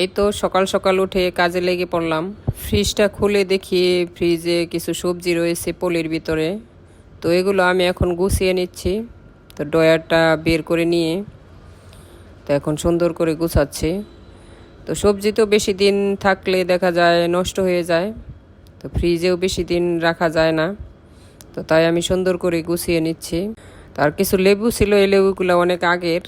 এই তো সকাল সকাল উঠে কাজে লেগে পড়লাম। ফ্রিজটা খুলে দেখি ফ্রিজে কিছু সবজি রয়েছে পলির ভিতরে। তো এগুলো আমি এখন গুছিয়ে নিচ্ছি। তো ডয়ারটা বের করে নিয়ে তো এখন সুন্দর করে গুছাচ্ছি। তো সবজি তো বেশি দিন থাকলে দেখা যায় নষ্ট হয়ে যায়। তো ফ্রিজেও বেশি দিন রাখা যায় না। তো তাই আমি সুন্দর করে গুছিয়ে নিচ্ছি। তার কিছু লেবু ছিল, এই লেবুগুলো অনেক আগের।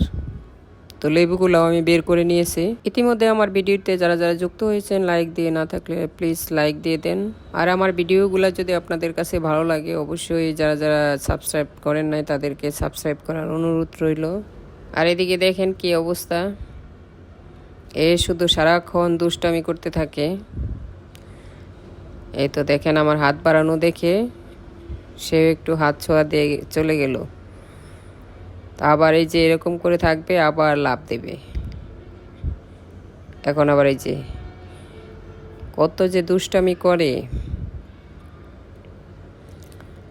তো লেবুগুলো আমি বের করে নিয়েছি। ইতিমধ্যে আমার ভিডিওতে যারা যারা যুক্ত হয়েছেন লাইক দিয়ে না থাকলে প্লিজ লাইক দিয়ে দেন। আর আমার ভিডিওগুলো যদি আপনাদের কাছে ভালো লাগে, অবশ্যই যারা যারা সাবস্ক্রাইব করেন নাই, তাদেরকে সাবস্ক্রাইব করার অনুরোধ রইল। আর এদিকে দেখেন কি অবস্থা। এ শুধু সারাক্ষণ দুষ্টামি করতে থাকে। এই তো দেখেন আমার হাত বাড়ানো দেখে সে একটু হাত ছোঁয়া দিয়ে চলে গেল। আবার এই যে এরকম করে থাকবে, আবার লাভ দেবে। এখন আবার এই যে কত যে দুষ্টামি করে।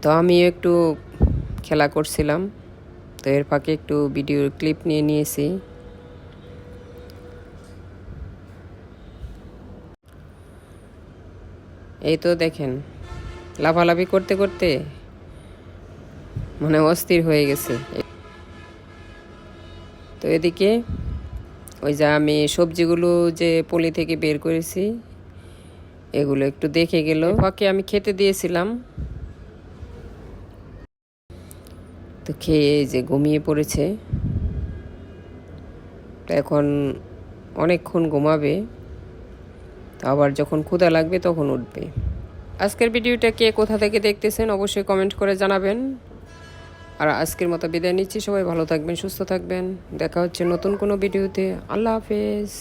তো আমি একটু খেলা করছিলাম, তো এর ফাঁকে একটু ভিডিও ক্লিপ নিয়ে নিয়েছি। এই তো দেখেন, লাফালাফি করতে করতে মানে অস্থির হয়ে গেছে। তো এদিকে ওই যে আমি সবজিগুলো যে পলি থেকে বের করেছি, এগুলো একটু দেখে গেল। ফাঁকে আমি খেতে দিয়েছিলাম। তো খেয়ে যে ঘুমিয়ে পড়েছে। এখন অনেকক্ষণ ঘুমাবে। আবার যখন ক্ষুধা লাগবে তখন উঠবে। আজকের ভিডিওটা কে কোথা থেকে দেখতেছেন অবশ্যই কমেন্ট করে জানাবেন। আর আজকের মতো বিদায় নিচ্ছি। সবাই ভালো থাকবেন, সুস্থ থাকবেন। দেখা হচ্ছে নতুন কোনো ভিডিওতে। আল্লাহ হাফেজ।